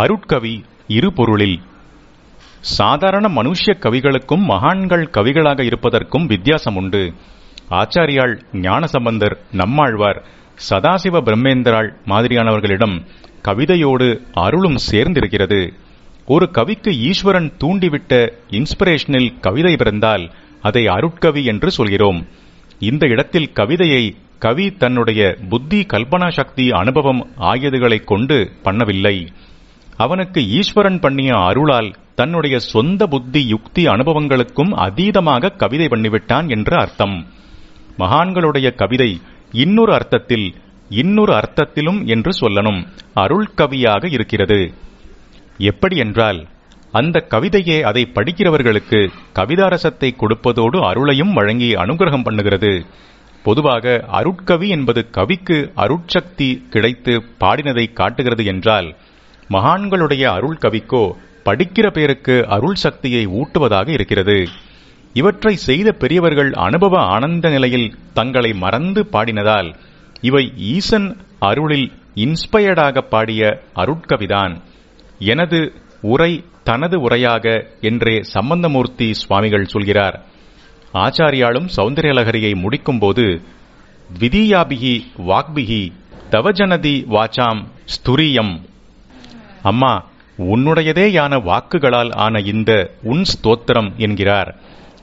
அருட்கவி இரு பொருளில் சாதாரண மனுஷ்ய கவிகளுக்கும் மகான்கள் கவிகளாக இருப்பதற்கும் வித்தியாசம் உண்டு ஆச்சாரியாள் ஞானசம்பந்தர் நம்மாழ்வார் சதாசிவ பிரம்மேந்திராள் மாதிரியானவர்களிடம் கவிதையோடு அருளும் சேர்ந்திருக்கிறது. ஒரு கவிக்கு ஈஸ்வரன் தூண்டிவிட்ட இன்ஸ்பிரேஷனில் கவிதை பிறந்தால் அதை அருட்கவி என்று சொல்கிறோம். இந்த இடத்தில் கவிதையை கவி தன்னுடைய புத்தி கல்பனா சக்தி அனுபவம் ஆகியதுகளைக் கொண்டு பண்ணவில்லை. அவனுக்கு ஈஸ்வரன் பண்ணிய அருளால் தன்னுடைய சொந்த புத்தி யுக்தி அனுபவங்களுக்கும் அதீதமாக கவிதை பண்ணிவிட்டான் என்று அர்த்தம். மகான்களுடைய கவிதை இன்னொரு அர்த்தத்தில் இன்னொரு அர்த்தத்திலும் என்று சொல்லணும். அருள் கவியாக இருக்கிறது. எப்படி என்றால் அந்த கவிதையே அதை படிக்கிறவர்களுக்கு கவிதாரசத்தை கொடுப்பதோடு அருளையும் வழங்கி அனுகிரகம் பண்ணுகிறது. பொதுவாக அருட்கவி என்பது கவிக்கு அருட்சக்தி கிடைத்து பாடினதை காட்டுகிறது என்றால் மகான்களுடைய அருள் கவிக்கோ படிக்கிற பேருக்கு அருள் சக்தியை ஊட்டுவதாக இருக்கிறது. இவற்றை செய்த பெரியவர்கள் அனுபவ ஆனந்த நிலையில் தங்களை மறந்து பாடினதால் இவை ஈசன் அருளில் இன்ஸ்பயர்டாக பாடிய அருட்கவிதான். எனது உரை தனது உரையாக என்றே சம்பந்தமூர்த்தி சுவாமிகள் சொல்கிறார். ஆச்சாரியாலும் சௌந்தரியலகரியை முடிக்கும்போது விதியாபிகி வாக்பிகி தவஜனதி வாச்சாம் ஸ்துரியம் அம்மா உன்னுடையதேயான வாக்குகளால் ஆன இந்த உன் ஸ்தோத்திரம் என்கிறார்.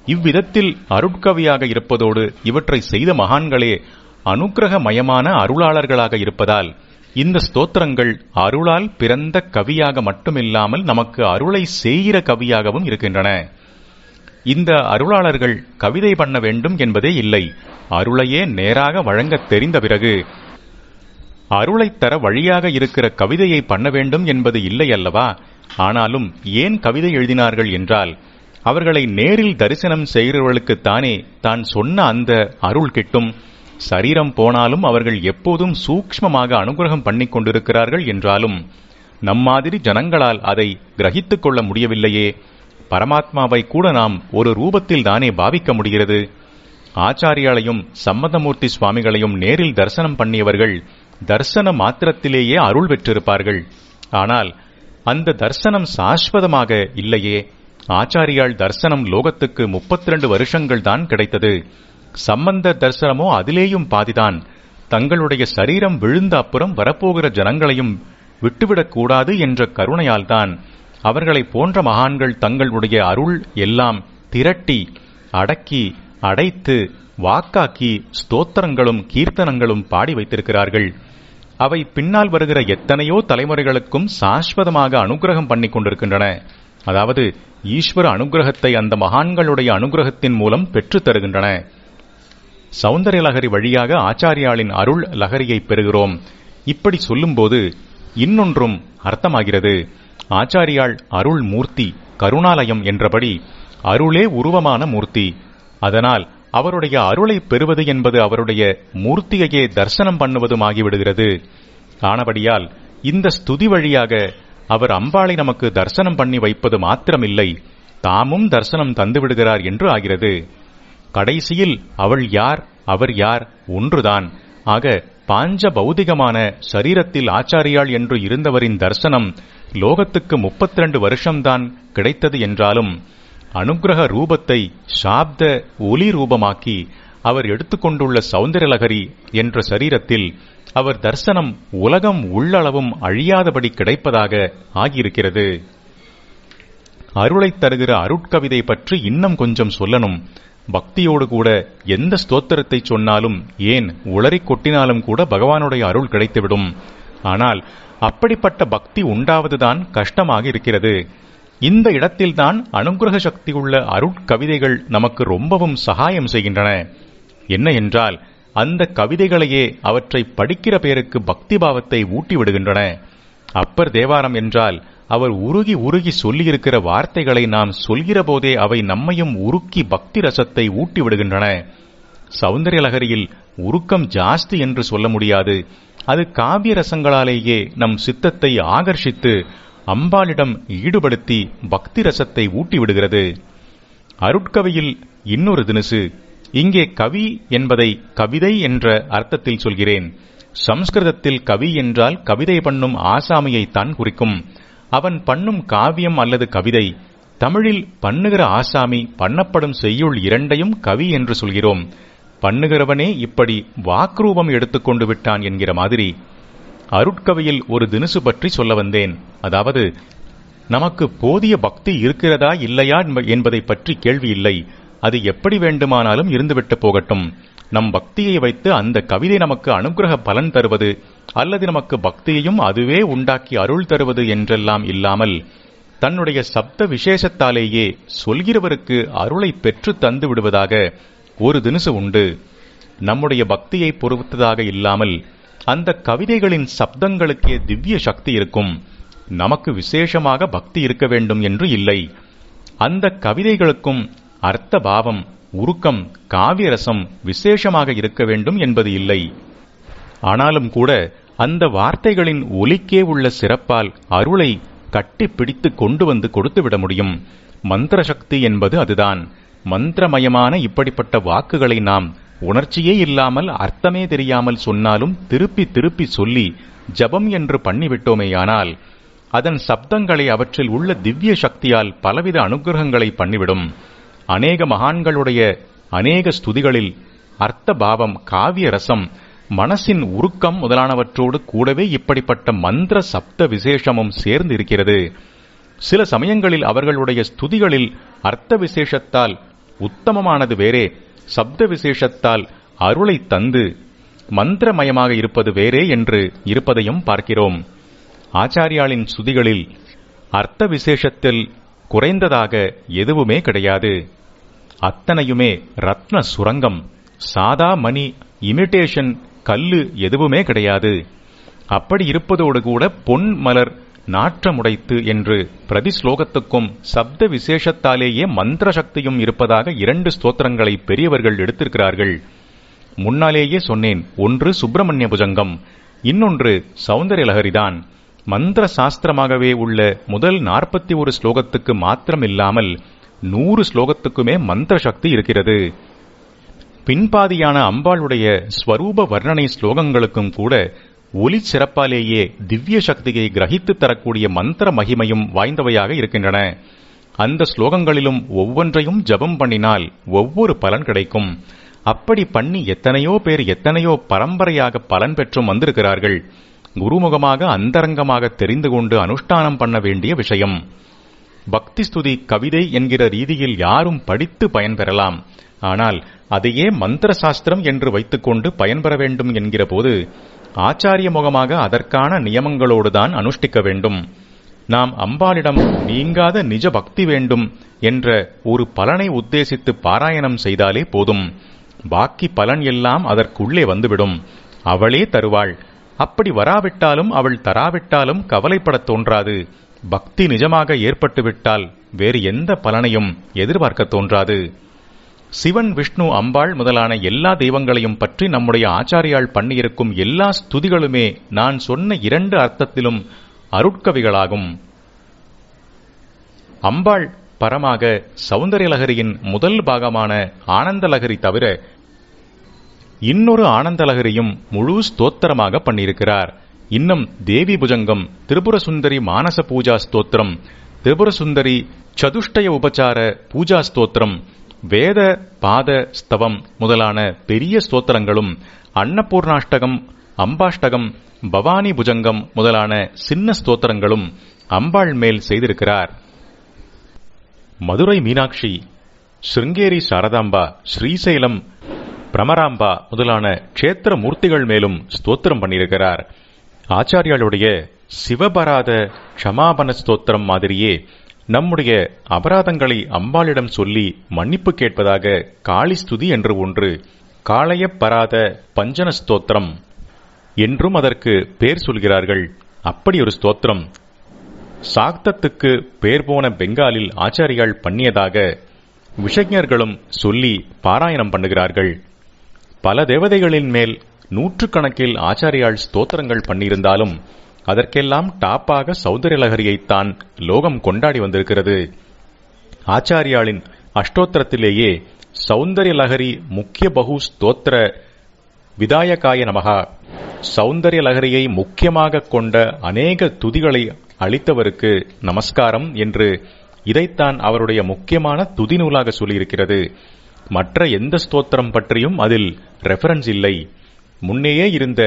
இவ்விதத்தில் அருட்கவியாக இருப்பதோடு இவற்றை செய்த மகான்களே அனுக்கிரகமயமான அருளாளர்களாக இருப்பதால் இந்த ஸ்தோத்திரங்கள் அருளால் பிறந்த கவியாக மட்டுமில்லாமல் நமக்கு அருளை செய்கிற கவியாகவும் இருக்கின்றன. இந்த அருளாளர்கள் கவிதை பண்ண வேண்டும் என்பதே இல்லை. அருளையே நேராக வழங்கத் தெரிந்த பிறகு அருளைத் தர வழியாக இருக்கிற கவிதையை பண்ண வேண்டும் என்பது இல்லை அல்லவா ஆனாலும் ஏன் கவிதை எழுதினார்கள் என்றால் அவர்களை நேரில் தரிசனம் செய்கிறவர்களுக்குத்தானே தான் சொன்ன அந்த அருள் கிட்டும். சரீரம் போனாலும் அவர்கள் எப்போதும் சூக்ஷ்மமாக அனுகிரகம் பண்ணிக் கொண்டிருக்கிறார்கள் என்றாலும் நம்மாதிரி ஜனங்களால் அதை கிரகித்துக் கொள்ள முடியவில்லையே. பரமாத்மாவை கூட நாம் ஒரு ரூபத்தில் தானே பாவிக்க முடிகிறது. ஆச்சாரியாலையும் சம்மதமூர்த்தி சுவாமிகளையும் நேரில் தரிசனம் பண்ணியவர்கள் தர்சன மாத்திரத்திலேயே அருள் பெற்றிருப்பார்கள். ஆனால் அந்த தர்சனம் சாஸ்வதமாக இல்லையே. ஆச்சாரியால் தர்சனம் லோகத்துக்கு முப்பத்தி ரெண்டு வருஷங்கள் தான் கிடைத்தது. சம்பந்த தர்சனமோ அதிலேயும் பாதிதான். தங்களுடைய சரீரம் விழுந்த அப்புறம் வரப்போகிற ஜனங்களையும் விட்டுவிடக்கூடாது என்ற கருணையால்தான் அவர்களை போன்ற மகான்கள் தங்களுடைய அருள் எல்லாம் திரட்டி அடக்கி அடைத்து வாக்காக்கி ஸ்தோத்திரங்களும் கீர்த்தனங்களும் பாடி வைத்திருக்கிறார்கள். அவை பின்னால் வருகிற எத்தனையோ தலைமுறைகளுக்கும் சாஸ்வதமாக அனுகிரகம் பண்ணிக் கொண்டிருக்கின்றன. அதாவது ஈஸ்வர அனுகிரகத்தை அந்த மகான்களுடைய அனுகிரகத்தின் மூலம் பெற்றுத் தருகின்றன. சௌந்தரிய லகரி வழியாக ஆச்சாரியாளின் அருள் லகரியை பெறுகிறோம். இப்படி சொல்லும்போது இன்னொன்றும் அர்த்தமாகிறது. ஆச்சாரியாள் அருள் மூர்த்தி கருணாலயம் என்றபடி அருளே உருவமான மூர்த்தி. அதனால் அவருடைய அருளை பெறுவது என்பது அவருடைய மூர்த்தியையே தரிசனம் பண்ணுவதுமாகிவிடுகிறது ஆனபடியால் இந்த ஸ்துதி வழியாக அவர் அம்பாளை நமக்கு தரிசனம் பண்ணி வைப்பது மாத்திரமில்லை. தாமும் தரிசனம் தந்துவிடுகிறார் என்று ஆகிறது. கடைசியில் அவள் யார் அவர் யார் ஒன்றுதான். ஆக பாஞ்ச பௌதிகமான சரீரத்தில் ஆச்சாரியாள் என்று இருந்தவரின் தரிசனம் லோகத்துக்கு முப்பத்திரண்டு வருஷம்தான் கிடைத்தது என்றாலும் அனுகிரக ரூபத்தை சாப்த ஒலி ரூபமாக்கி அவர் எடுத்துக்கொண்டுள்ள சௌந்தரலகரி என்ற சரீரத்தில் அவர் தர்சனம் உலகம் உள்ளளவும் அழியாதபடி கிடைப்பதாக ஆகியிருக்கிறது. அருளைத் தருகிற அருட்கவிதை பற்றி இன்னும் கொஞ்சம் சொல்லணும். பக்தியோடு கூட எந்த ஸ்தோத்திரத்தை சொன்னாலும் ஏன் உளறிக் கொட்டினாலும் கூட பகவானுடைய அருள் கிடைத்துவிடும். ஆனால் அப்படிப்பட்ட பக்தி உண்டாவதுதான் கஷ்டமாக இருக்கிறது. இந்த இடத்தில்தான் அனுகிரக சக்தியுள்ள அருட்கவிதைகள் நமக்கு ரொம்பவும் சகாயம் செய்கின்றன. என்ன என்றால் அந்த கவிதைகளையே அவற்றை படிக்கிற பேருக்கு பக்தி பாவத்தை ஊட்டி விடுகின்றன அப்பர் தேவாரம் என்றால் அவர் உருகி உருகி சொல்லியிருக்கிற வார்த்தைகளை நாம் சொல்கிற போதே அவை நம்மையும் உருக்கி பக்தி ரசத்தை ஊட்டி விடுகின்றன சௌந்தரியலகரியில் உருக்கம் ஜாஸ்தி என்று சொல்ல முடியாது. அது காவிய ரசங்களாலேயே நம் சித்தத்தை ஆகர்ஷித்து அம்பாளிடம் ஈடுபடுத்தி பக்தி ரசத்தை ஊட்டி விடுகிறது அருட்கவியில் இன்னொரு தினுசு இங்கே கவி என்பதை கவிதை என்ற அர்த்தத்தில் சொல்கிறேன். சம்ஸ்கிருதத்தில் கவி என்றால் கவிதை பண்ணும் ஆசாமியைத்தான் குறிக்கும். அவன் பண்ணும் காவியம் அல்லது கவிதை தமிழில் பண்ணுகிற ஆசாமி பண்ணப்படும் செய்யுள் இரண்டையும் கவி என்று சொல்கிறோம். பண்ணுகிறவனே இப்படி வாக்ரூபம் எடுத்துக்கொண்டு விட்டான் என்கிற மாதிரி. அருட்கவையில் ஒரு தினுசு பற்றி சொல்ல வந்தேன். அதாவது நமக்கு போதிய பக்தி இருக்கிறதா இல்லையா என்பதை பற்றி கேள்வி இல்லை. அது எப்படி வேண்டுமானாலும் இருந்துவிட்டு போகட்டும். நம் பக்தியை வைத்து அந்த கவிதை நமக்கு அனுகிரக பலன் தருவது அல்லது நமக்கு பக்தியையும் அதுவே உண்டாக்கி அருள் தருவது என்றெல்லாம் இல்லாமல் தன்னுடைய சப்த விசேஷத்தாலேயே சொல்கிறவருக்கு அருளை பெற்று தந்து விடுவதாக ஒரு தினசு உண்டு. நம்முடைய பக்தியை பொறுத்ததாக இல்லாமல் அந்த கவிதைகளின் சப்தங்களுக்கே திவ்ய சக்தி இருக்கும். நமக்கு விசேஷமாக பக்தி இருக்க வேண்டும் என்று இல்லை. அந்த கவிதைகளுக்கும் அர்த்த பாவம் உருக்கம் காவியரசம் விசேஷமாக இருக்க வேண்டும் என்பது இல்லை. ஆனாலும் கூட அந்த வார்த்தைகளின் ஒலிக்கே உள்ள சிறப்பால் அருளை கட்டி பிடித்து கொண்டு வந்து கொடுத்துவிட முடியும். மந்திர சக்தி என்பது அதுதான். மந்திரமயமான இப்படிப்பட்ட வாக்குகளை நாம் உணர்ச்சியே இல்லாமல் அர்த்தமே தெரியாமல் சொன்னாலும் திருப்பி திருப்பி சொல்லி ஜபம் என்று பண்ணிவிட்டோமேயானால் அதன் சப்தங்களை அவற்றில் உள்ள திவ்ய சக்தியால் பலவித அனுகிரகங்களை பண்ணிவிடும். அநேக மகான்களுடைய அநேக ஸ்துதிகளில் அர்த்த பாவம் காவிய ரசம் மனசின் உருக்கம் முதலானவற்றோடு கூடவே இப்படிப்பட்ட மந்திர சப்த விசேஷமும் சேர்ந்து இருக்கிறது சில சமயங்களில் அவர்களுடைய ஸ்துதிகளில் அர்த்த விசேஷத்தால் உத்தமமானது வேறே. சப்த விசேஷத்தால் அருளை தந்து மந்திரமயமாக இருப்பது வேறே என்று இருப்பதையும் பார்க்கிறோம். ஆச்சாரியாளின் சுதிகளில் அர்த்த விசேஷத்தில் குறைந்ததாக எதுவுமே கிடையாது. அத்தனையுமே ரத்ன சுரங்கம் சாதா மணி இமிட்டேஷன் கல்லு எதுவுமே கிடையாது. அப்படி இருப்பதோடு கூட பொன் மலர் நாற்றமுடைத்து என்று பிரதி ஸ்லோகத்துக்கும் சப்த விசேஷத்தாலேயே மந்திர சக்தியும் இருப்பதாக இரண்டு ஸ்தோத்திரங்களை பெரியவர்கள் எடுத்திருக்கிறார்கள். முன்னாலேயே சொன்னேன் ஒன்று சுப்பிரமணிய புஜங்கம் இன்னொன்று சௌந்தர்யலகரிதான் மந்திர சாஸ்திரமாகவே உள்ள முதல் நாற்பத்தி ஒரு ஸ்லோகத்துக்கு மாத்திரம் இல்லாமல் நூறு ஸ்லோகத்துக்குமே மந்திர சக்தி இருக்கிறது. பின்பாதியான அம்பாளுடைய ஸ்வரூப வர்ணனை ஸ்லோகங்களுக்கும் கூட ஒலி சிறப்பாலேயே திவ்ய சக்தியை கிரகித்து தரக்கூடிய மந்திர மகிமையும் வாய்ந்தவையாக இருக்கின்றன. அந்த ஸ்லோகங்களிலும் ஒவ்வொன்றையும் ஜபம் பண்ணினால் ஒவ்வொரு பலன் கிடைக்கும். அப்படி பண்ணி எத்தனையோ பேர் எத்தனையோ பரம்பரையாக பலன் பெற்றும் வந்திருக்கிறார்கள். குருமுகமாக அந்தரங்கமாக தெரிந்து கொண்டு அனுஷ்டானம் பண்ண வேண்டிய விஷயம். பக்தி ஸ்துதி கவிதை என்கிற ரீதியில் யாரும் படித்து பயன்பெறலாம் ஆனால் அதையே மந்திர சாஸ்திரம் என்று வைத்துக்கொண்டு பயன்பெற வேண்டும் என்கிற போது ஆச்சாரிய முகமாக அதற்கான நியமங்களோடுதான் அனுஷ்டிக்க வேண்டும். நாம் அம்பாளிடம் நீங்காத நிஜ பக்தி வேண்டும் என்ற ஒரு பலனை உத்தேசித்து பாராயணம் செய்தாலே போதும். பாக்கி பலன் எல்லாம் அதற்குள்ளே வந்துவிடும். அவளே தருவாள். அப்படி வராவிட்டாலும் அவள் தராவிட்டாலும் கவலைப்படத் தோன்றாது. பக்தி நிஜமாக ஏற்பட்டுவிட்டால் வேறு எந்த பலனையும் எதிர்பார்க்க தோன்றாது. சிவன் விஷ்ணு அம்பாள் முதலான எல்லா தெய்வங்களையும் பற்றி நம்முடைய ஆச்சாரியால் பண்ணியிருக்கும் எல்லா ஸ்துதிகளுமே நான் சொன்ன இரண்டு அர்த்தத்திலும் அருட்கவிகளாகும். அம்பாள் பரமாக சௌந்தரியலகரியின் முதல் பாகமான ஆனந்தலகரி தவிர இன்னொரு ஆனந்தலகரியும் முழு ஸ்தோத்திரமாக பண்ணியிருக்கிறார். இன்னும் தேவி புஜங்கம் திரிபுர சுந்தரி மானச பூஜா ஸ்தோத்திரம் திரிபுர சுந்தரி சதுஷ்டய உபச்சார பூஜா ஸ்தோத்திரம் வேத பாத ஸ்தவம் முதலான பெரிய ஸ்தோத்திரங்களும் அன்னபூர்ணாஷ்டகம் அம்பாஷ்டகம் பவானி புஜங்கம் முதலான சின்ன ஸ்தோத்திரங்களும் அம்பாள் மேல் செய்திருக்கிறார். மதுரை மீனாட்சி சிருங்கேரி சாரதாம்பா ஸ்ரீசைலம் பிரமராம்பா முதலான க்ஷேத்திர மூர்த்திகள் மேலும் ஸ்தோத்திரம் பண்ணியிருக்கிறார். ஆச்சாரியாளுடைய சிவபராத க்ஷமாபன ஸ்தோத்திரம் மாதிரியே நம்முடைய அபராதங்களை அம்பாளிடம் சொல்லி மன்னிப்பு கேட்பதாக காளிஸ்துதி என்று ஒன்று காளையப்பராத பஞ்சன ஸ்தோத்திரம். என்றும் அதற்கு பேர் சொல்கிறார்கள். அப்படி ஒரு ஸ்தோத்திரம். சாக்தத்துக்கு பேர் போன பெங்காலில் ஆச்சாரியால் பண்ணியதாக விஷஞர்களும் சொல்லி பாராயணம் பண்ணுகிறார்கள். பல தேவதைகளின் மேல் நூற்றுக்கணக்கில் ஆச்சாரியால் ஸ்தோத்திரங்கள் பண்ணியிருந்தாலும் அதற்கெல்லாம் டாப்பாக சௌந்தர்யலகரியைத்தான் லோகம் கொண்டாடி வந்திருக்கிறது. ஆச்சாரியாளின் அஷ்டோத்திரத்திலேயே சௌந்தர்யலகரி முக்கிய பகு ஸ்தோத்திர விதாயகாய நமகா. சௌந்தர்ய லகரியை முக்கியமாக கொண்ட அநேக துதிகளை அளித்தவருக்கு நமஸ்காரம் என்று இதைத்தான் அவருடைய முக்கியமான துதி நூலாக சொல்லியிருக்கிறது. மற்ற எந்த ஸ்தோத்திரம் பற்றியும் அதில் ரெஃபரன்ஸ் இல்லை. முன்னேயே இருந்த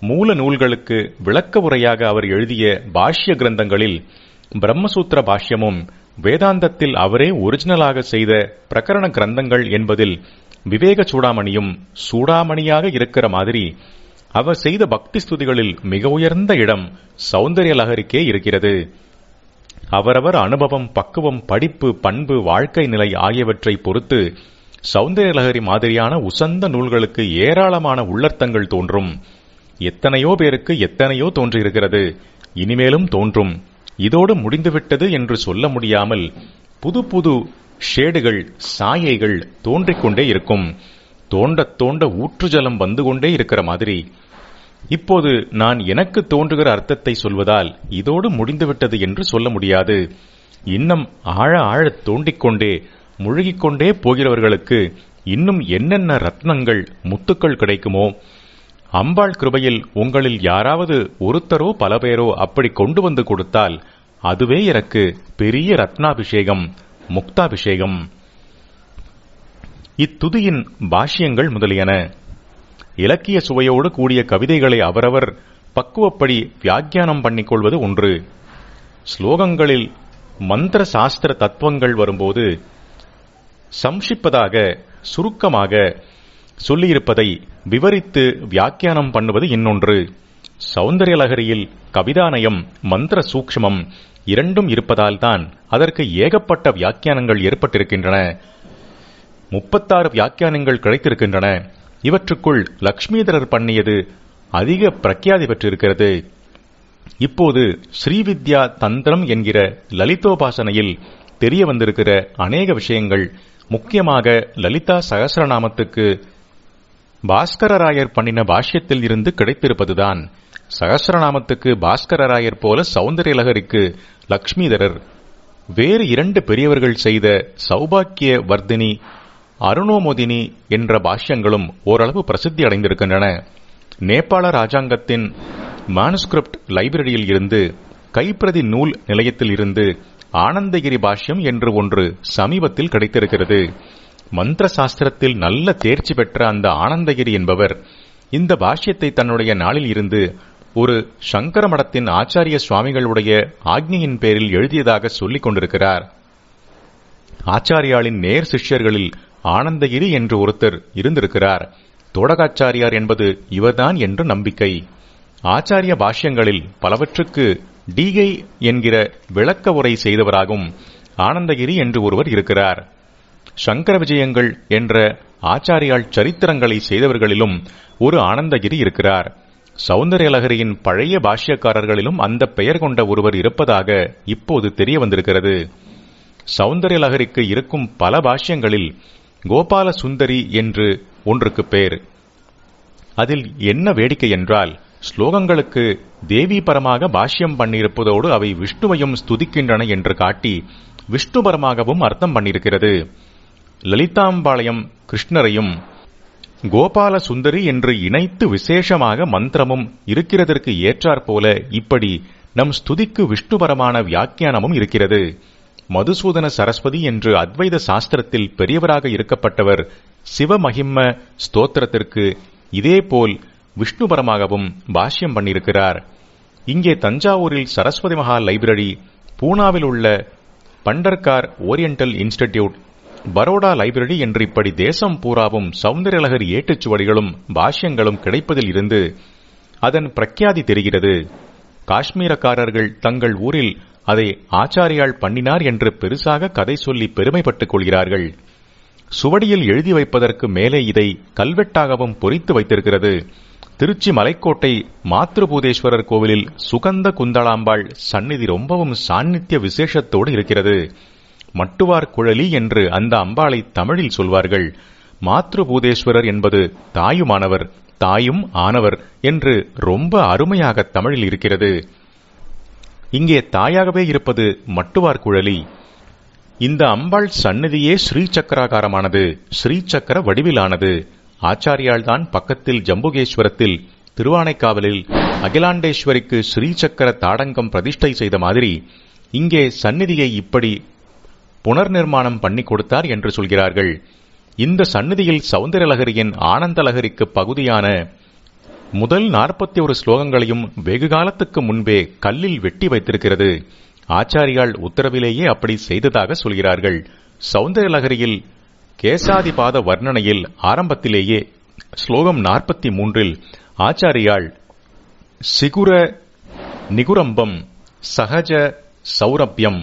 மூல நூல்களுக்கு விளக்க உரையாக அவர் எழுதிய பாஷ்ய கிரந்தங்களில் பிரம்மசூத்திர பாஷ்யமும் வேதாந்தத்தில் அவரே ஒரிஜினலாக செய்த பிரகரண கிரந்தங்கள் என்பதில் விவேக சூடாமணியும் சூடாமணியாக இருக்கிற மாதிரி அவர் செய்த பக்தி ஸ்துதிகளில் மிக உயர்ந்த இடம் சௌந்தரிய லகருக்கே இருக்கிறது. அவரவர் அனுபவம் பக்குவம் படிப்பு பண்பு வாழ்க்கை நிலை ஆகியவற்றை பொறுத்து சௌந்தர்ய லகரி மாதிரியான உசந்த நூல்களுக்கு ஏராளமான உள்ளர்த்தங்கள் தோன்றும். எத்தனையோ பேருக்கு எத்தனையோ தோன்றியிருக்கிறது. இனிமேலும் தோன்றும். இதோடு முடிந்துவிட்டது என்று சொல்ல முடியாமல் புது புது ஷேடுகள் சாயைகள் தோன்றிக்கொண்டே இருக்கும். தோண்ட தோண்ட ஊற்றுஜலம் வந்து கொண்டே இருக்கிற மாதிரி. இப்போது நான் எனக்கு தோன்றுகிற அர்த்தத்தை சொல்வதால் இதோடு முடிந்துவிட்டது என்று சொல்ல முடியாது. இன்னும் ஆழ ஆழ தோண்டிக்கொண்டே முழுகிக்கொண்டே போகிறவர்களுக்கு இன்னும் என்னென்ன ரத்னங்கள் முத்துக்கள் கிடைக்குமோ அம்பாள் கிருபையில் உங்களில் யாராவது ஒருத்தரோ பல பேரோ அப்படி கொண்டு வந்து கொடுத்தால் அதுவே எனக்கு பெரிய ரத்னாபிஷேகம் முக்தாபிஷேகம். இத்துதியின் பாஷ்யங்கள் முதலியன. இலக்கிய சுவையோடு கூடிய கவிதைகளை அவரவர் பக்குவப்படி வியாக்கியானம் பண்ணிக்கொள்வது ஒன்று. ஸ்லோகங்களில் மந்திர சாஸ்திர தத்துவங்கள் வரும்போது சம்ஷிப்பதாக சுருக்கமாக சொல்லியிருப்பதை விவரித்து வியாக்கியானம் பண்ணுவது இன்னொன்று. சௌந்தர்யலகரியில் கவிதானயம் மந்திர சூக்ஷ்மம் இரண்டும் இருப்பதால்தான் அதற்கு ஏகப்பட்ட வியாக்கியானங்கள் ஏற்பட்டிருக்கின்றன. முப்பத்தாறு வியாக்கியானங்கள் கிடைத்திருக்கின்றன. இவற்றுக்குள் லக்ஷ்மீதரர் பண்ணியது அதிக பிரக்யாதி பெற்றிருக்கிறது. இப்போது ஸ்ரீவித்யா தந்திரம் என்கிற லலிதோபாசனையில் தெரிய வந்திருக்கிற அநேக விஷயங்கள் முக்கியமாக லலிதா சகசரநாமத்துக்கு பாஸ்கரராயர் பண்ணின பாஷ்யத்தில் இருந்து கிடைத்திருப்பதுதான். சகசரநாமத்துக்கு பாஸ்கரராயர் போல சௌந்தரியலகரிக்கு லக்ஷ்மிதரர். வேறு இரண்டு பெரியவர்கள் செய்த சௌபாக்கிய வர்தினி அருணோமோதினி என்ற பாஷ்யங்களும் ஓரளவு பிரசித்தி அடைந்திருக்கின்றன. நேபாள ராஜாங்கத்தின் மானுஸ்கிரிப்ட் லைப்ரரியில் இருந்து கைப்பிரதி நூல் நிலையத்தில் இருந்து ஆனந்தகிரி பாஷ்யம் என்று ஒன்று சமீபத்தில் கிடைத்திருக்கிறது. மந்திர சாஸ்திரத்தில் நல்ல தேர்ச்சி பெற்ற அந்த ஆனந்தகிரி என்பவர் இந்த பாஷ்யத்தை தன்னுடைய நாளில் இருந்து ஒரு சங்கர மடத்தின் ஆச்சாரிய சுவாமிகளுடைய ஆக்னியின் பேரில் எழுதியதாக சொல்லிக் கொண்டிருக்கிறார். ஆச்சாரியாளின் நேர் சிஷ்யர்களில் ஆனந்தகிரி என்று ஒருத்தர் இருந்திருக்கிறார். தோடகாச்சாரியார் என்பது இவர்தான் என்று நம்பிக்கை. ஆச்சாரிய பாஷ்யங்களில் பலவற்றுக்கு டீகை என்கிற விளக்க உரை செய்தவராகும் ஆனந்தகிரி என்று ஒருவர் இருக்கிறார். சங்கர விஜயங்கள் என்ற ஆச்சாரியால் சரித்திரங்களை செய்தவர்களிலும் ஒரு ஆனந்தகிரி இருக்கிறார். சௌந்தர்யலகரியின் பழைய பாஷ்யக்காரர்களிலும் அந்த பெயர் கொண்ட ஒருவர் இருப்பதாக இப்போது தெரிய வந்திருக்கிறது சௌந்தர்யலகரிக்கு இருக்கும் பல பாஷ்யங்களில் கோபால சுந்தரி என்று ஒன்றுக்கு பேர். அதில் என்ன வேடிக்கை என்றால் ஸ்லோகங்களுக்கு தேவிபரமாக பாஷ்யம் பண்ணியிருப்பதோடு அவை விஷ்ணுவையும் ஸ்துதிக்கின்றன என்று காட்டி விஷ்ணுபரமாகவும் அர்த்தம் பண்ணியிருக்கிறது. லலிதாம்பாளையம் கிருஷ்ணரையும் கோபால சுந்தரி என்று இணைத்து விசேஷமாக மந்திரமும் இருக்கிறதற்கு ஏற்றாற்போல இப்படி நம் ஸ்துதிக்கு விஷ்ணுபரமான வியாக்கியானமும் இருக்கிறது. மதுசூதன சரஸ்வதி என்று அத்வைத சாஸ்திரத்தில் பெரியவராக இருக்கப்பட்டவர் சிவமகிம்ம ஸ்தோத்திரத்திற்கு இதேபோல் விஷ்ணுபரமாகவும் பாஷ்யம் பண்ணியிருக்கிறார். இங்கே தஞ்சாவூரில் சரஸ்வதி மகா லைப்ரரி பூனாவில் உள்ள Bhandarkar oriental institute Baroda library என்று இப்படி தேசம் பூராவும் சௌந்தரலகர் ஏட்டுச்சுவடிகளும் பாஷ்யங்களும் கிடைப்பதில் இருந்து அதன் பிரக்யாதி தெரிகிறது. காஷ்மீரக்காரர்கள் தங்கள் ஊரில் அதை ஆச்சாரியால் பண்ணினார் என்று பெருசாக கதை சொல்லி பெருமைப்பட்டுக் கொள்கிறார்கள். சுவடியில் எழுதி வைப்பதற்கு மேலே இதை கல்வெட்டாகவும் பொறித்து வைத்திருக்கிறது. திருச்சி மலைக்கோட்டை மாத்ருபூதேஸ்வரர் கோவிலில் சுகந்த குந்தளாம்பாள் சந்நிதி ரொம்பவும் சாநித்திய விசேஷத்தோடு இருக்கிறது. மட்டுவார் குழலி என்று அந்த அம்பாளை தமிழில் சொல்வார்கள். மாத்ருபூதேஸ்வரர் என்பது தாயுமானவர் தாயும் ஆனவர் என்று ரொம்ப அருமையாக தமிழில் இருக்கிறது. இங்கே தாயாகவே இருப்பது மட்டுவார் குழலி. இந்த அம்பாள் சந்நிதியே ஸ்ரீ சக்கராகாரமானது ஸ்ரீ சக்கர வடிவிலானது. ஆச்சாரியால்தான் பக்கத்தில் ஜம்புகேஸ்வரத்தில் திருவானைக்காவலில் அகிலாண்டேஸ்வரிக்கு ஸ்ரீசக்கர தாடங்கம் பிரதிஷ்டை செய்த மாதிரி இங்கே சந்நிதியை இப்படி புனர்நிர்மாணம் பண்ணி கொடுத்தார் என்று சொல்கிறார்கள். இந்த சந்நிதியில் சௌந்தரலகரியின் ஆனந்தலகரிக்கு பகுதியான முதல் நாற்பத்தி ஒரு ஸ்லோகங்களையும் வெகு காலத்துக்கு முன்பே கல்லில் வெட்டி வைத்திருக்கிறது. ஆச்சாரியால் உத்தரவிலேயே அப்படி செய்ததாக சொல்கிறார்கள். சௌந்தரலகரியில் கேசாதிபாத வர்ணனையில் ஆரம்பத்திலேயே ஸ்லோகம் நாற்பத்தி மூன்றில் ஆச்சாரியால் சிகுர நிகுரம்பம் சகஜ சௌரபியம்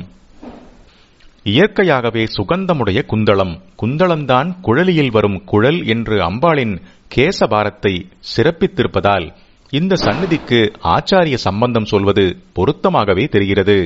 இயற்கையாகவே சுகந்தமுடைய குந்தளம். குந்தளம்தான் குழலியில் வரும் குழல் என்று அம்பாளின் கேசபாரத்தை சிறப்பித்திருப்பதால் இந்த சந்நிதிக்கு ஆச்சாரிய சம்பந்தம் சொல்வது பொருத்தமாகவே தெரிகிறது.